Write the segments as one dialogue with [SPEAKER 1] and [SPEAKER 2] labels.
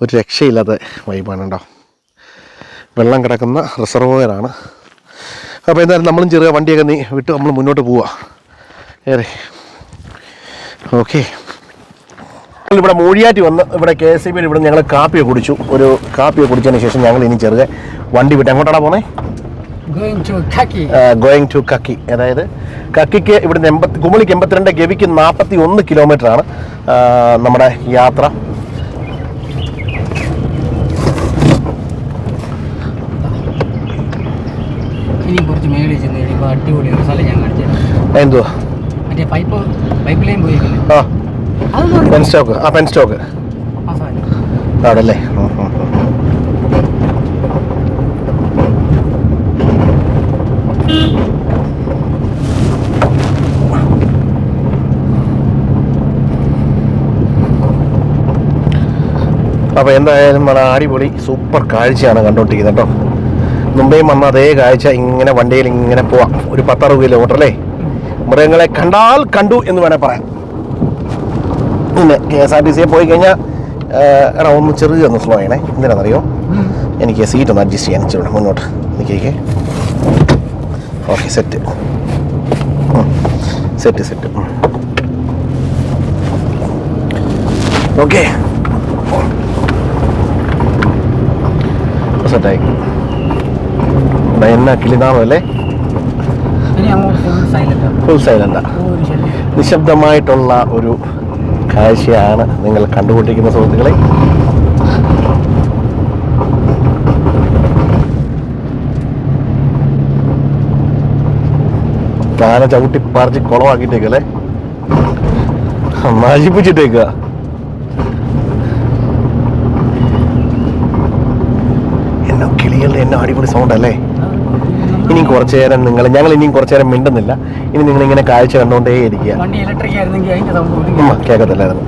[SPEAKER 1] ഒരു രക്ഷയില്ലാത്ത വൈബാണ് കേട്ടോ വെള്ളം കിടക്കുന്ന റിസർവോയറാണ് അപ്പോൾ എന്തായാലും നമ്മളും ചെറിയ വണ്ടിയൊക്കെ നീ വിട്ട് നമ്മൾ മുന്നോട്ട് പോവാ. ഏറെ. ഓക്കെ ഇവിടെ മൂഴിയാറ്റി വന്ന് ഇവിടെ കെ എസ് ഐ ബിയിൽ ഇവിടെ ഞങ്ങൾ കാപ്പിയെ കുടിച്ചു. ഒരു കാപ്പിയെ കുടിച്ചതിന് ശേഷം ഞങ്ങൾ ഇനി ചെറുതെ വണ്ടി വിട്ട് എങ്ങോട്ടാണ് പോണേ?
[SPEAKER 2] Kaki.
[SPEAKER 1] ഗോയിങ് ടു കക്കി അതായത് കക്കിക്ക് ഇവിടുന്ന് എൺപത്തി കുമളിക്ക് എൺപത്തിരണ്ട് ഗവിക്ക് നാൽപ്പത്തി ഒന്ന് കിലോമീറ്ററാണ് നമ്മുടെ യാത്ര.
[SPEAKER 2] ഇനി കുറച്ച് മേളിൽ ചെന്ന് കഴിയുമ്പോൾ അടിപൊളി ഒരു സ്ഥലം ഞാൻ കാണിച്ചു
[SPEAKER 1] എന്തുവാ?
[SPEAKER 2] മറ്റേ പൈപ്പ് പൈപ്പ് ലൈൻ പോയിരിക്കില്ലേ
[SPEAKER 1] ആ. പെൻ സ്റ്റോക്ക് ആ പെൻ സ്റ്റോക്ക് അവിടെ അല്ലേ. അപ്പോൾ എന്തായാലും വളരെ അടിപൊളി സൂപ്പർ കാഴ്ചയാണ് കണ്ടുകൊണ്ടിരിക്കുന്നത് കേട്ടോ. മുംബൈയും വന്ന അതേ കാഴ്ച ഇങ്ങനെ വണ്ടിയിൽ ഇങ്ങനെ പോവാം. ഒരു പത്തറുപത് കിലോമീറ്റർ അല്ലേ? മൃഗങ്ങളെ കണ്ടാൽ കണ്ടു എന്ന് വേണേൽ പറയാം. പിന്നെ കെ എസ് ആർ ടി സിയെ പോയി കഴിഞ്ഞാൽ എടാ ഒന്ന് ചെറിയ ഒന്ന് സ്ലോ ചെയ്യണേ എന്തിനാണെന്നറിയോ എനിക്ക് സീറ്റ് ഒന്ന് അഡ്ജസ്റ്റ് ചെയ്യാൻ ഇച്ചിരി മുന്നോട്ട് നിൽക്കേ okay set set set okay സെറ്റായി എന്നാ കിളിനാമോ അല്ലേ?
[SPEAKER 2] ഫുൾ സൈലന്റാ
[SPEAKER 1] നിശബ്ദമായിട്ടുള്ള ഒരു കാഴ്ചയാണ് നിങ്ങൾ കണ്ടുകൊണ്ടിരിക്കുന്ന സുഹൃത്തുക്കളെ. ആന ചവിട്ടി പറിച്ച് കുളമാക്കിയിട്ടേക്കല്ലേ നശിപ്പിച്ചിട്ടേക്ക. എന്നോ കിളികളുടെ എന്നോ അടിപൊളി സൗണ്ട് അല്ലേ? ഇനിയും കുറച്ചു നേരം നിങ്ങൾ ഞങ്ങൾ ഇനിയും കുറച്ചു നേരം മിണ്ടുന്നില്ല. ഇനി നിങ്ങൾ ഇങ്ങനെ കാഴ്ച കണ്ടുകൊണ്ടേ ഇരിക്കുക. കേൾക്കത്തില്ലായിരുന്നു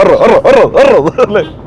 [SPEAKER 1] ഓർ ഓർ ചോദിക്കാം.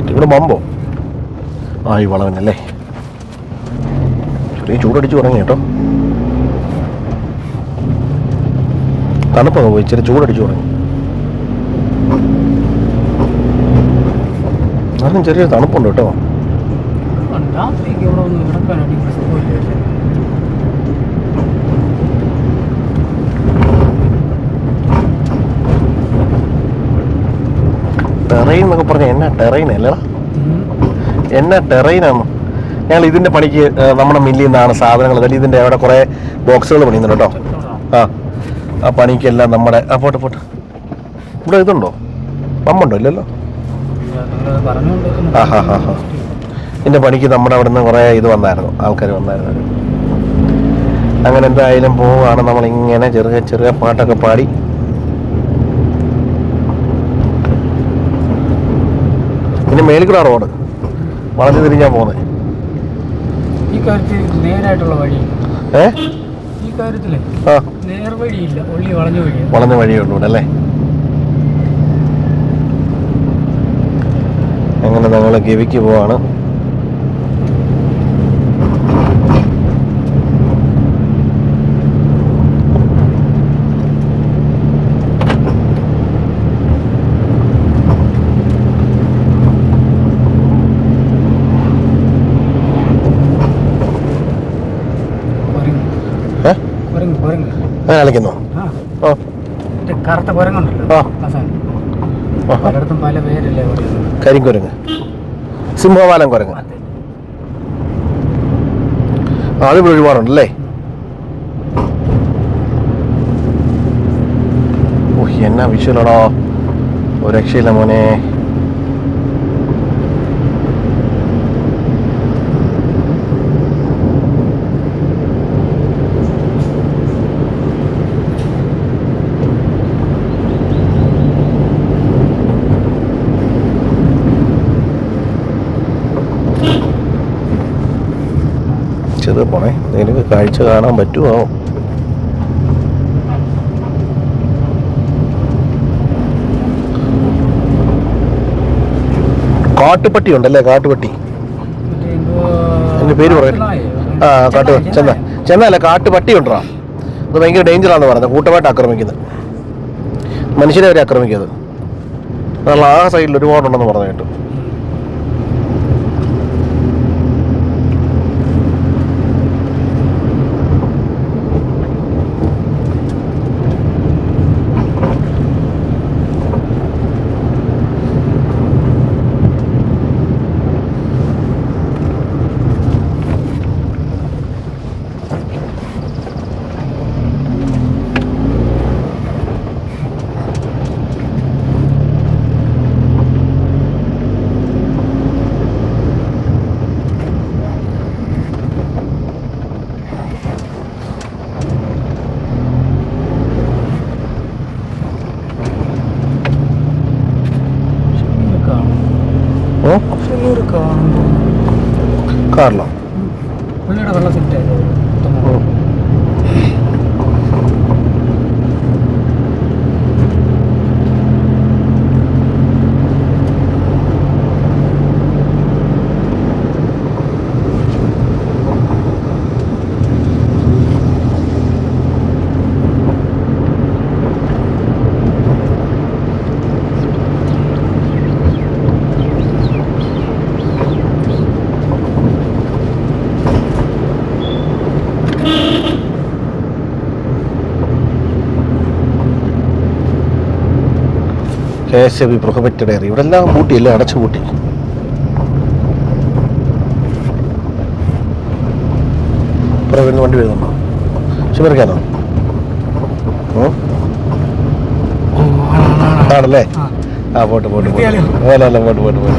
[SPEAKER 1] കിട്ടി. ഇവിടെ മമ്പോ ആ ഈ വളവനല്ലേ ചെറിയ ചൂടടിച്ച് തുടങ്ങി കേട്ടോ. തണുപ്പൊക്കെ പോയി ഇച്ചിരി ചൂടടിച്ച് തുടങ്ങി അതും ചെറിയൊരു തണുപ്പുണ്ട് കേട്ടോ.
[SPEAKER 2] ഇവിടെ ഒന്ന് കിടക്കാൻ അടിപൊളി സുഖമില്ല
[SPEAKER 1] ടെറൈൻ എന്നൊക്കെ പറഞ്ഞ എന്നാ ടെറൈൻ അല്ലടാ എന്നാ ടെറൈനാണ് ഞങ്ങൾ ഇതിന്റെ പണിക്ക് നമ്മുടെ മില്ലിൽ നിന്നാണ് സാധനങ്ങൾ അതായത് ഇതിന്റെ അവിടെ കുറെ ബോക്സുകൾ പണിയുന്നുണ്ട് കേട്ടോ. ആ ആ പണിക്കെല്ലാം നമ്മുടെ ആ പോട്ടെ പോട്ടെ. ഇവിടെ ഇതുണ്ടോ? പമ്പുണ്ടോ? ഇല്ലല്ലോ. ആ ഹാ ഹാ ഹാ. ഇതിന്റെ പണിക്ക് നമ്മുടെ അവിടെ നിന്ന് കുറേ ഇത് വന്നായിരുന്നു. ആൾക്കാർ വന്നായിരുന്നു. അങ്ങനെ എന്തായാലും നമ്മൾ ഇങ്ങനെ ചെറിയ ചെറിയ പാട്ടൊക്കെ പാടി. അതിന് മേളിൽ കൂടെ റോഡ്. വളഞ്ഞു തിരിഞ്ഞാ പോകുന്നത്
[SPEAKER 2] ഈ കാര്യത്തിൽ നേരായിട്ടുള്ള വഴി
[SPEAKER 1] ഏ?
[SPEAKER 2] ഈ കാര്യത്തിലേ
[SPEAKER 1] ആ.
[SPEAKER 2] ഒള്ളി വളഞ്ഞ വഴി
[SPEAKER 1] വളഞ്ഞ വഴിയുള്ളൂ ഇവിടെ അല്ലേ? അങ്ങനെ ഞങ്ങൾ ഗവിക്ക് പോവാണ്
[SPEAKER 2] കുരങ്ങ്
[SPEAKER 1] ഏ
[SPEAKER 2] കുരങ്ങ് കുരങ്ങ്
[SPEAKER 1] അങ്ങനെ കളിക്കുന്നു?
[SPEAKER 2] കറുത്ത കുരങ്ങുണ്ടല്ലോ. പലയിടത്തും പല പേരല്ലേ
[SPEAKER 1] കരിങ്കുരങ്ങ്. സിംഹവാലം കുരങ്ങ്.
[SPEAKER 2] അതെ.
[SPEAKER 1] അത് ഇവിടെ ഒരുപാടുണ്ടല്ലേ? ഓ എന്നാ വിഷ്വലടാ. ഒരു രക്ഷയില്ല മോനെ. ചെറു പോണേ. നിനക്ക് കാഴ്ച കാണാൻ പറ്റുമോ കാട്ടുപട്ടി ഉണ്ടല്ലേ? കാട്ടുപട്ടി. എന്റെ പേര് പറയ്. ആ കാട്ടു ചെന്ന. ചെന്നല്ല കാട്ടുപട്ടി ഉണ്ടോ? അത് ഭയങ്കര ഡേഞ്ചറാന്ന് പറയുന്നത് കൂട്ടമായിട്ട് ആക്രമിക്കുന്നത്. മനുഷ്യരെ അവരെ ആക്രമിക്കുന്നത്. ആ സൈഡിൽ ഒരുപാടുണ്ടെന്ന് പറഞ്ഞു കേട്ടു
[SPEAKER 2] ചെറിയൊരു കാണും.
[SPEAKER 1] ഓ
[SPEAKER 2] ചെറിയൊരു കാണുമ്പോ
[SPEAKER 1] കാറിലോ
[SPEAKER 2] പുള്ളിയുടെ വെള്ള സെറ്റ്
[SPEAKER 1] ഓ. എസ് ബി പ്രൊഹബറ്റഡ് ഏറിയ ഇവിടെ എല്ലാം പൂട്ടിയല്ലേ അടച്ചു പൂട്ടി. വരുന്ന വണ്ടി വരുന്നുണ്ടോ? ശിവറിക്കാനോ ആണല്ലേ?
[SPEAKER 2] ആ.
[SPEAKER 1] പോട്ട് പോട്ട് പോട്ട്.
[SPEAKER 2] നിർത്തിയാലോ?
[SPEAKER 1] അല്ല അല്ല പോട്ട് പോട്ട് പോട്ട്.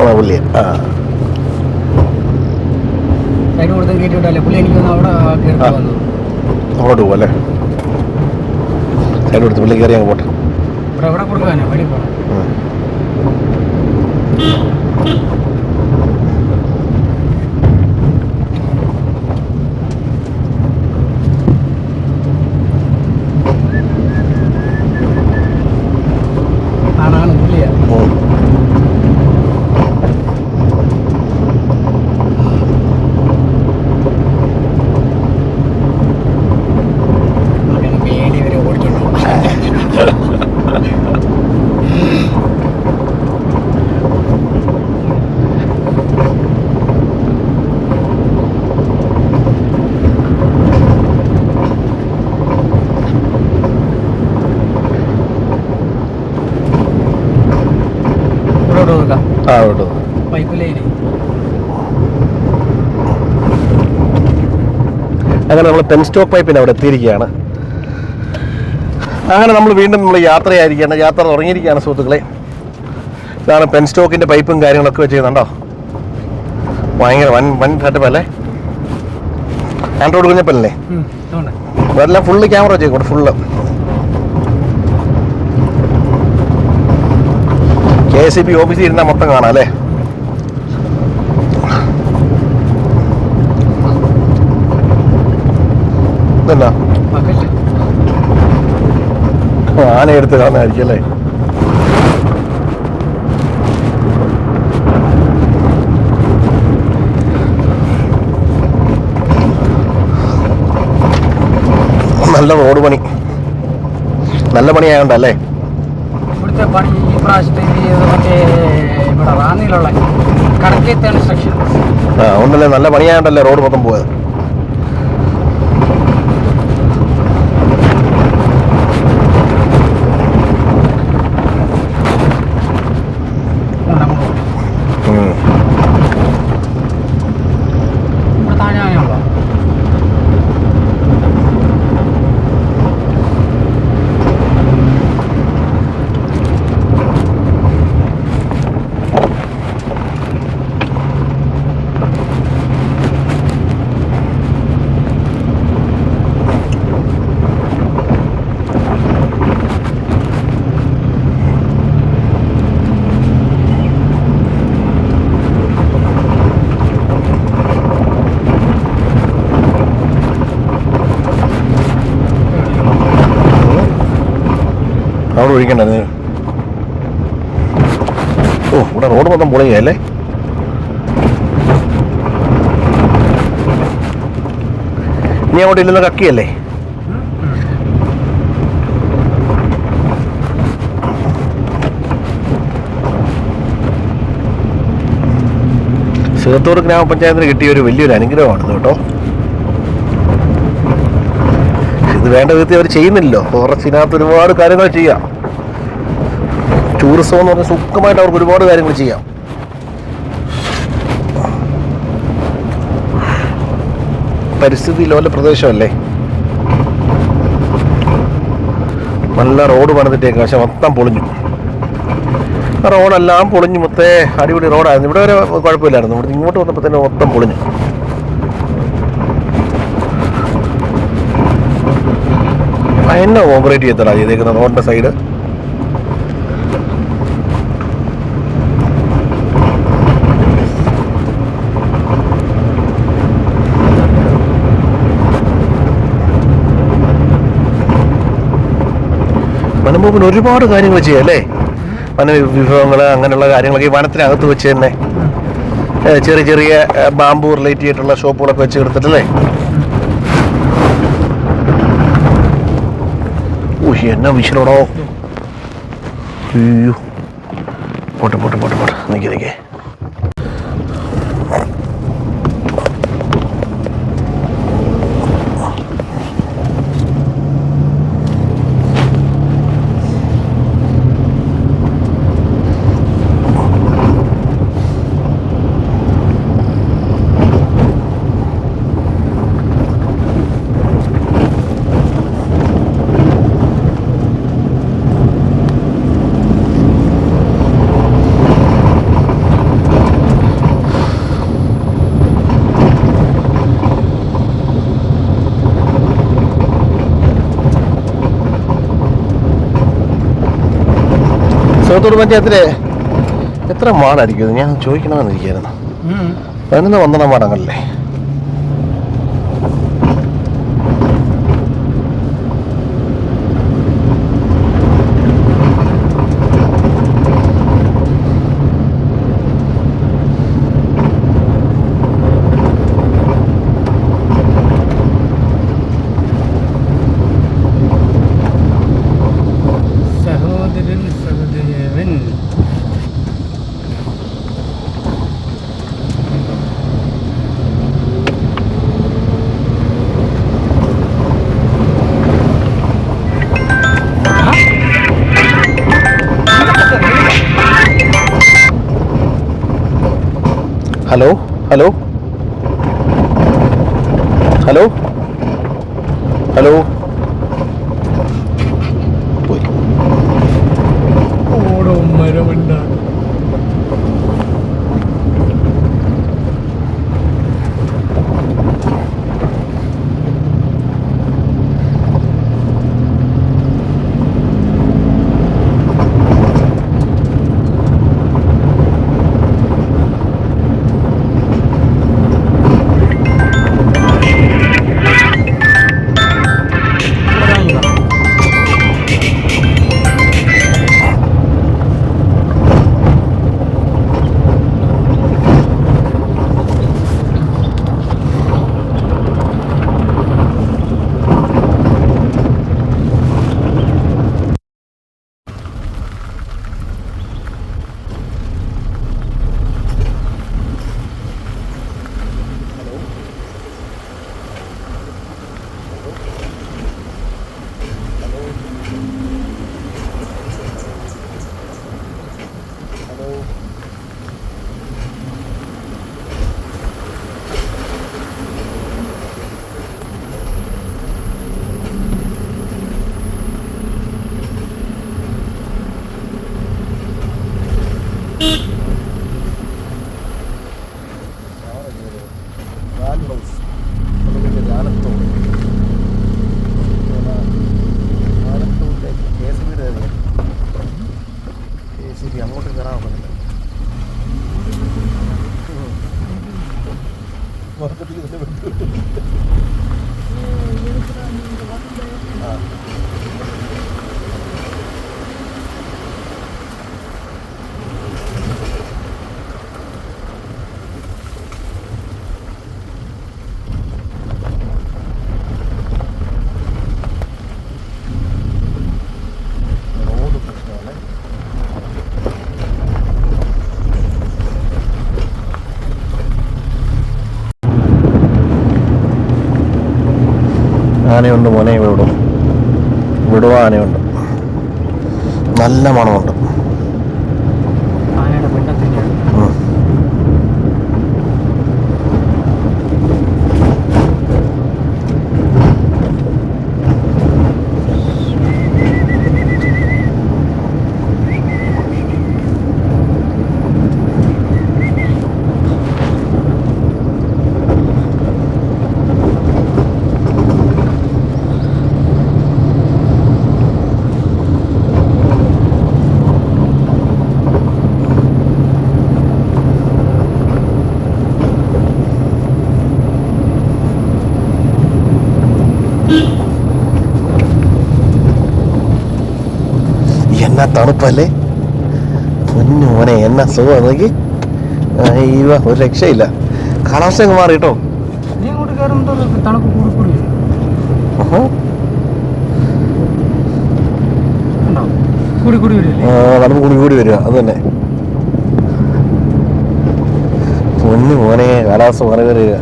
[SPEAKER 1] ആ പുള്ളിയ. ആ.
[SPEAKER 2] സൈഡ് കൊടുത്ത് കയറ്റി പുള്ളി എനിക്ക് അവിടെ കയറി. വന്നു.
[SPEAKER 1] അങ്ങോട്ട് സൈഡ് കൊടുത്ത് പുള്ളി കയറി അങ്ങ് പോട്ടെ.
[SPEAKER 2] ഇവിടെ എവിടെ കൊടുക്കാനാ വഴി പോകണം
[SPEAKER 1] ഉം.
[SPEAKER 2] ആണാണ് പുള്ളിയാ
[SPEAKER 1] ഉം.
[SPEAKER 2] അവന് പേടി വരെ ഓടിച്ചോണ്ടു ഇവിടെ കൊടുക്കാം പൈപ്പ് ലൈന്
[SPEAKER 1] അങ്ങനെ നമ്മൾ പെൻ സ്റ്റോപ്പ് പൈപ്പിന് അവിടെ എത്തിയിരിക്കുകയാണ്. അങ്ങനെ നമ്മൾ വീണ്ടും നമ്മൾ യാത്രയായിരിക്കുകയാണ്. യാത്ര തുടങ്ങിയിരിക്കുകയാണ് സുഹൃത്തുക്കളെ. ഇതാണ് പെൻ സ്റ്റോക്കിന്റെ പൈപ്പും കാര്യങ്ങളൊക്കെ വെച്ച് ചെയ്യുന്നുണ്ടോ? ഭയങ്കര വൻ വൻ സെറ്റപ്പ് അല്ലേ? ആൻഡ്രോയിഡ് കുഞ്ഞപ്പല്ലേ അതെല്ലാം ഫുള്ള് ക്യാമറ വെച്ചേക്കോട്ടെ ഫുള്ള് കെ സി പി ഓഫീസിൽ ഇരുന്നാൽ മൊത്തം കാണാം അല്ലേ? ഇതല്ല ആന എടുത്ത് കാണുന്നതായിരിക്കും അല്ലേ? നല്ല റോഡ് പണി. നല്ല പണിയായോണ്ടല്ലേ?
[SPEAKER 2] ഇവിടുത്തെ പണി ഈ പ്രാവശ്യത്തെ ഇവിടെ റാന്നിയിലുള്ള കടക്കേ കൺസ്ട്രക്ഷൻ
[SPEAKER 1] ആ അതുകൊണ്ടല്ലേ നല്ല പണിയായിട്ടല്ലേ റോഡ് മൊത്തം പോയത് ഉം.
[SPEAKER 2] ഇവിടെ താഴെ ആണല്ലോ
[SPEAKER 1] അവിടെ ഒഴിക്കണ്ടത് ഓ ഇവിടെ റോഡ് മൊത്തം പൊളിയല്ലേ ഇനി അങ്ങോട്ട് ഇല്ലെന്ന് കക്കിയല്ലേ? ചേർത്തൂർ ഗ്രാമപഞ്ചായത്തിന് കിട്ടിയ ഒരു വലിയൊരു അനുഗ്രഹമാണ് കേട്ടോ. ഇത് വേണ്ട വിധത്തിൽ അവർ ചെയ്യുന്നില്ലല്ലോ. ഫോറസ്റ്റിനകത്ത് ഒരുപാട് കാര്യങ്ങൾ ചെയ്യാം. ടൂറിസം എന്ന് പറഞ്ഞാൽ സുഖമായിട്ട് അവർക്ക് ഒരുപാട് കാര്യങ്ങൾ ചെയ്യാം. പരിസ്ഥിതി ലോല പ്രദേശമല്ലേ? നല്ല റോഡ് പണിതിട്ടേക്ക് പക്ഷെ മൊത്തം പൊളിഞ്ഞു. റോഡെല്ലാം പൊളിഞ്ഞു മൊത്തേ അടിപൊളി റോഡായിരുന്നു. ഇവിടെ വരെ കുഴപ്പമില്ലായിരുന്നു. ഇവിടെ ഇങ്ങോട്ട് വന്നപ്പോൾ തന്നെ മൊത്തം പൊളിഞ്ഞു. എന്നെ ഓപ്പറേറ്റ് ചെയ്യത്തടാ ചെയ്തേക്കുന്ന റോഡിന്റെ സൈഡ്. വനംവകുപ്പിന് ഒരുപാട് കാര്യങ്ങൾ ചെയ്യാം അല്ലേ? വന വിഭവങ്ങൾ അങ്ങനെയുള്ള കാര്യങ്ങളൊക്കെ ഈ വനത്തിനകത്ത് വെച്ച് തന്നെ ചെറിയ ചെറിയ ബാമ്പു റിലേറ്റ് ചെയ്തിട്ടുള്ള ഷോപ്പുകളൊക്കെ വെച്ച് എടുത്തിട്ടല്ലേ? ഉയ് എന്നാ അയ്യോ. പോട്ടെ പോട്ടെ പോട്ടെ പോട്ടെ. നിൽക്കേ നിൽക്കേ സോത്തൂർ പഞ്ചായത്തിലെ എത്ര മാടായിരിക്കും? ഞാൻ ചോദിക്കണമെന്നിരിക്കുന്നു പതിനൊന്ന് പന്ത്രണ്ടാം വാർഡങ്ങല്ലേ ഹലോ? ഹലോ? ഹലോ?
[SPEAKER 2] ഓടോ മരമുണ്ടാകും
[SPEAKER 1] ആനയുണ്ട് മോനെ ഇവിടെ വിടുവ ആനയുണ്ട്. നല്ല മണമുണ്ട്. തണുപ്പല്ലേ? പൊന്നുമോനെ എന്നാ സുഖം? നോക്കി അയ്യോ ഒരു രക്ഷയില്ല. കാലാവസ്ഥ അങ്ങ് മാറി കേട്ടോ.
[SPEAKER 2] തണുപ്പ് കൂടി കൂടി
[SPEAKER 1] വരിക. അത് തന്നെ. പൊന്നു മോനെ കാലാവസ്ഥ മാറി വരിക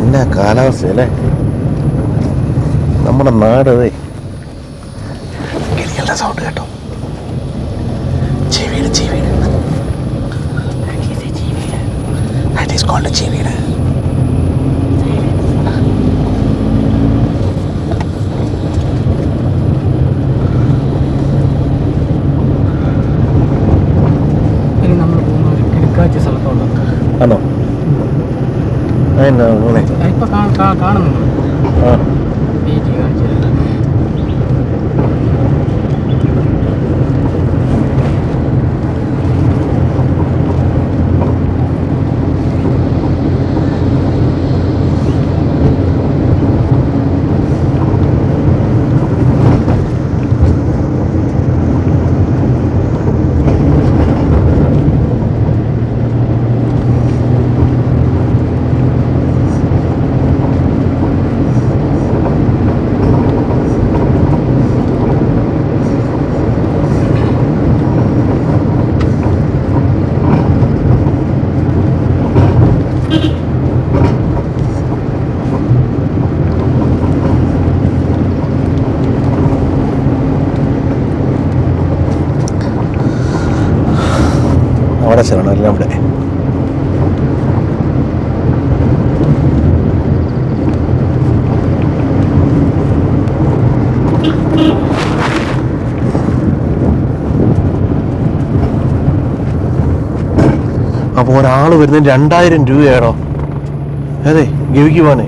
[SPEAKER 1] എന്നാ കാലാവസ്ഥ അല്ലേ? നമ്മുടെ നാട്. കിളികളുടെ സൗണ്ട് കേട്ടോ. ചെവിയുടെ ചെവിയുടെ That is കോൾഡ് ചെവിയുടെ
[SPEAKER 2] ഇനി നമ്മൾ പോകുന്ന ഒരു കിടക്കാഴ്ച സ്ഥലത്തോട്ട്
[SPEAKER 1] ആണോ അതെന്നാ അങ്ങനെ
[SPEAKER 2] ഇപ്പൊ കാണുന്നു
[SPEAKER 1] ആ
[SPEAKER 2] പീറ്റി കാണിച്ചു
[SPEAKER 1] അവിടെ. എല്ലാം ഇവിടെ അപ്പോൾ ഒരാൾ വരുന്നത് രണ്ടായിരം രൂപയാണോ അതെ ഗവിക്ക് പോകാനേ